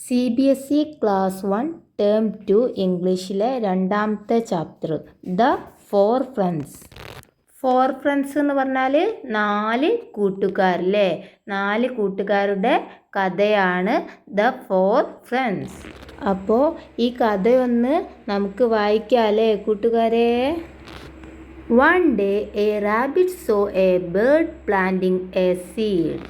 C B S E class one term two ഇംഗ്ലീഷിലെ രണ്ടാമത്തെ chapter the four friends. Four friends എന്ന് പറഞ്ഞാൽ നാല് കൂട്ടുകാരല്ലേ? നാല് കൂട്ടുകാരുടെ കഥയാണ് ദ ഫോർ ഫ്രണ്ട്സ്. അപ്പോൾ ഈ കഥയൊന്ന് നമുക്ക് വായിക്കാമല്ലേ കൂട്ടുകാരെ? One day a rabbit saw a bird planting a seed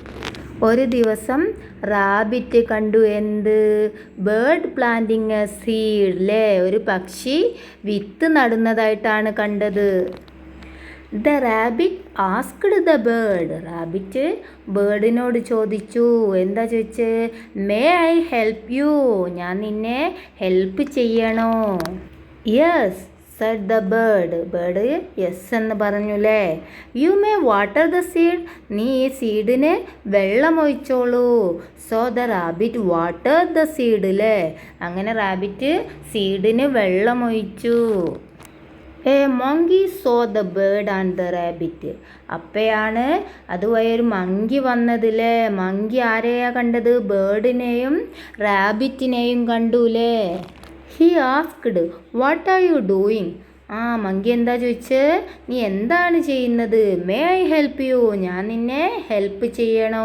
ഒരു ദിവസം റാബിറ്റ് കണ്ടു എന്ത്? ബേർഡ് പ്ലാന്റിങ് എ സീഡ് അല്ലേ ഒരു പക്ഷി വിത്ത് നടുന്നതായിട്ടാണ് കണ്ടത്. The rabbit asked the bird. Rabbit ബേർഡിനോട് ചോദിച്ചു എന്താ ചോദിച്ച് മേ ഐ ഹെൽപ്പ് യു? ഞാൻ നിന്നെ ഹെൽപ്പ് ചെയ്യണോ? Yes said the bird bird yes എന്ന് പറഞ്ഞു അല്ലേ you may water the seed നീ ഈ സീഡിന് വെള്ളം ഒഴിച്ചോളൂ so the rabbit water the seed അല്ലേ അങ്ങനെ റാബിറ്റ് സീഡിന് വെള്ളം ഒഴിച്ചു a monkey saw the bird and the rabbit അപ്പോഴാണ് അതുവഴി ഒരു മങ്കി വന്നതില്ലേ മങ്കി ആരെയാ കണ്ടത്? ബേർഡിനെയും റാബിറ്റിനെയും കണ്ടുല്ലേ he asked what are you doing ആ മങ്കി എന്താ ചോദിച്ച്? നീ എന്താണ് ചെയ്യുന്നത്? മേ ഐ ഹെൽപ്പ് യു ഞാൻ നിന്നെ ഹെൽപ്പ് ചെയ്യണോ?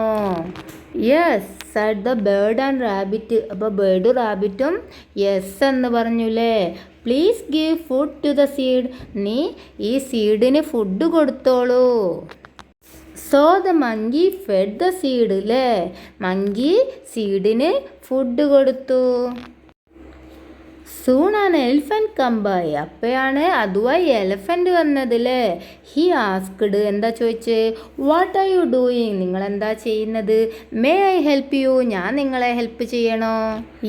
Yes said the bird and rabbit അപ്പോൾ ബേർഡ് റാബിറ്റും യെസ് എന്ന് പറഞ്ഞുല്ലേ please give food to the seed നീ ഈ സീഡിന് ഫുഡ് കൊടുത്തോളൂ. So the monkey fed the seed അല്ലേ മങ്കി സീഡിന് ഫുഡ് കൊടുത്തു. Soon an elephant came by അപ്പോഴാണ് അതുമായി എലഫന്റ് വന്നതല്ലേ ഹി ആസ്ക്ഡ് എന്താ ചോദിച്ച്? വാട്ട് ആർ യു ഡൂയിങ് നിങ്ങൾ എന്താ ചെയ്യുന്നത്? മേ ഐ ഹെൽപ്പ് യു ഞാൻ നിങ്ങളെ ഹെൽപ്പ് ചെയ്യണോ?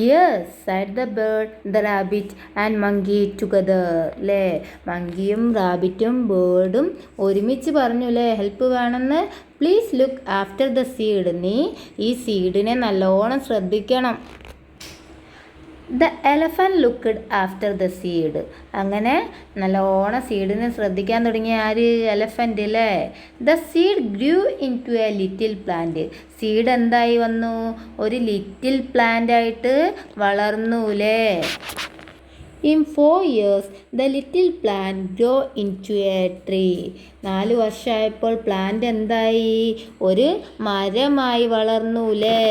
Yes said the bird the rabbit and monkey together അല്ലേ മങ്കിയും റാബിറ്റും ബേർഡും ഒരുമിച്ച് പറഞ്ഞു അല്ലേ ഹെൽപ്പ് വേണമെന്ന് please look after the seed നീ ഈ സീഡിനെ നല്ലോണം ശ്രദ്ധിക്കണം. The elephant looked after the seed അങ്ങനെ നല്ലോണം സീഡിനെ ശ്രദ്ധിക്കാൻ തുടങ്ങിയ ആര് എലഫന്റ് അല്ലേ the seed grew into a little plant seed എന്തായി വന്നു? ഒരു ലിറ്റിൽ പ്ലാന്റ് ആയിട്ട് വളർന്നു അല്ലേ in four years the little plant grow into a tree നാല് വർഷമായപ്പോൾ പ്ലാന്റ് എന്തായി? ഒരു മരമായി വളർന്നു അല്ലേ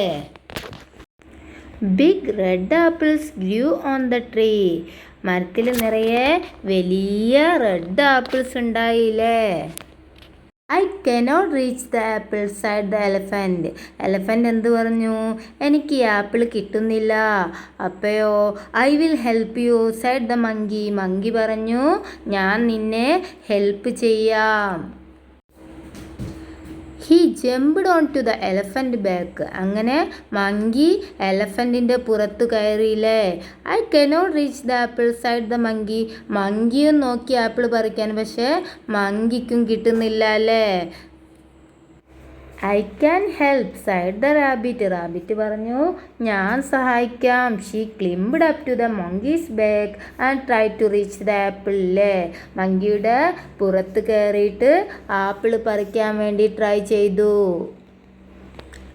big red apples grew on the tree മരത്തിൽ നിറയെ വലിയ റെഡ് ആപ്പിൾസ് ഉണ്ടായില്ലേ? I cannot reach the apple said the elephant elephant എന്ത് പറഞ്ഞു? എനിക്ക് ഈ ആപ്പിൾ കിട്ടുന്നില്ല. അപ്പയോ I will help you said the monkey monkey പറഞ്ഞു ഞാൻ നിന്നെ ഹെൽപ്പ് ചെയ്യാം. He jumped onto the elephant back അങ്ങനെ മങ്കി എലഫന്റിന്റെ പുറത്ത് കയറിയില്ലേ? I cannot reach the apple said the monkey മങ്കിയും നോക്കി ആപ്പിൾ പറിക്കാൻ. പക്ഷേ മങ്കിക്കും കിട്ടുന്നില്ല അല്ലേ? I can help said the rabbit. Rabbit പറഞ്ഞു ഞാൻ സഹായിക്കാം. She climbed up to the monkey's back and try to reach the apple അല്ലേ മങ്കിയുടെ പുറത്ത് കയറിയിട്ട് ആപ്പിൾ പറിക്കാൻ വേണ്ടി ട്രൈ ചെയ്തു.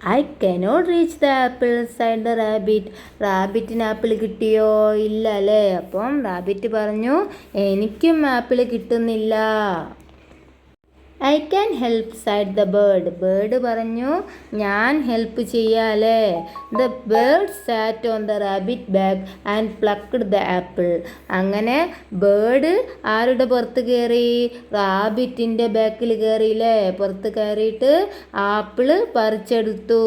I cannot reach the apple said the rabbit. റാബിറ്റിന് apple കിട്ടിയോ? ഇല്ല അല്ലേ അപ്പം റാബിറ്റ് പറഞ്ഞു എനിക്കും ആപ്പിൾ കിട്ടുന്നില്ല. I can help said the bird bird പറഞ്ഞു ഞാൻ help ചെയ്യാലേ. The bird sat on the rabbit back and plucked the apple അങ്ങനെ ബേർഡ് ആരുടെ പുറത്ത് കയറി? റാബിറ്റിന്റെ ബാക്കിൽ കയറിയില്ലേ? പുറത്ത് കയറിയിട്ട് ആപ്പിൾ പറിച്ചെടുത്തു.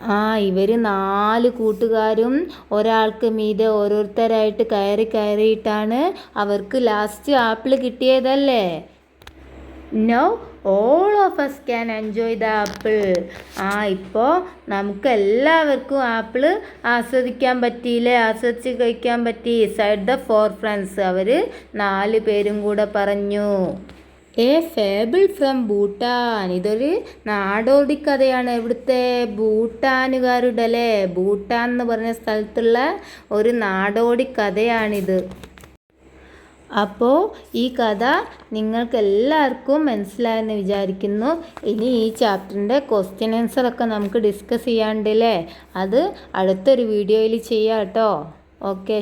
ആ ഇവർ നാല് കൂട്ടുകാരും ഒരാൾക്ക് മീതെ ഓരോരുത്തരായിട്ട് കയറി കയറിയിട്ടാണ് അവർക്ക് last apple കിട്ടിയതല്ലേ? Now all of us can enjoy the apple ആ ഇപ്പോൾ നമുക്ക് എല്ലാവർക്കും ആപ്പിൾ ആസ്വദിക്കാൻ പറ്റിയില്ലേ? ആസ്വദിച്ച് കഴിക്കാൻ പറ്റി. സൈഡ് ദ ഫോർ ഫ്രണ്ട്സ് അവർ നാല് പേരും കൂടെ പറഞ്ഞു. എ ഫേബിൾ ഫ്രം ഭൂട്ടാൻ ഇതൊരു നാടോടി കഥയാണ്. ഇവിടുത്തെ ഭൂട്ടാനുകാരുടെ അല്ലേ? ഭൂട്ടാൻ എന്ന് പറഞ്ഞ സ്ഥലത്തുള്ള ഒരു നാടോടി കഥയാണിത്. അപ്പോൾ ഈ കഥ നിങ്ങൾക്ക് എല്ലാവർക്കും മനസ്സിലായെന്ന് വിചാരിക്കുന്നു. ഇനി ഈ ചാപ്റ്ററിന്റെ ക്വസ്റ്റ്യൻ ആൻസറൊക്കെ നമുക്ക് ഡിസ്കസ് ചെയ്യാണ്ടല്ലേ അത് അടുത്തൊരു വീഡിയോയിൽ ചെയ്യാം കേട്ടോ ഓക്കെ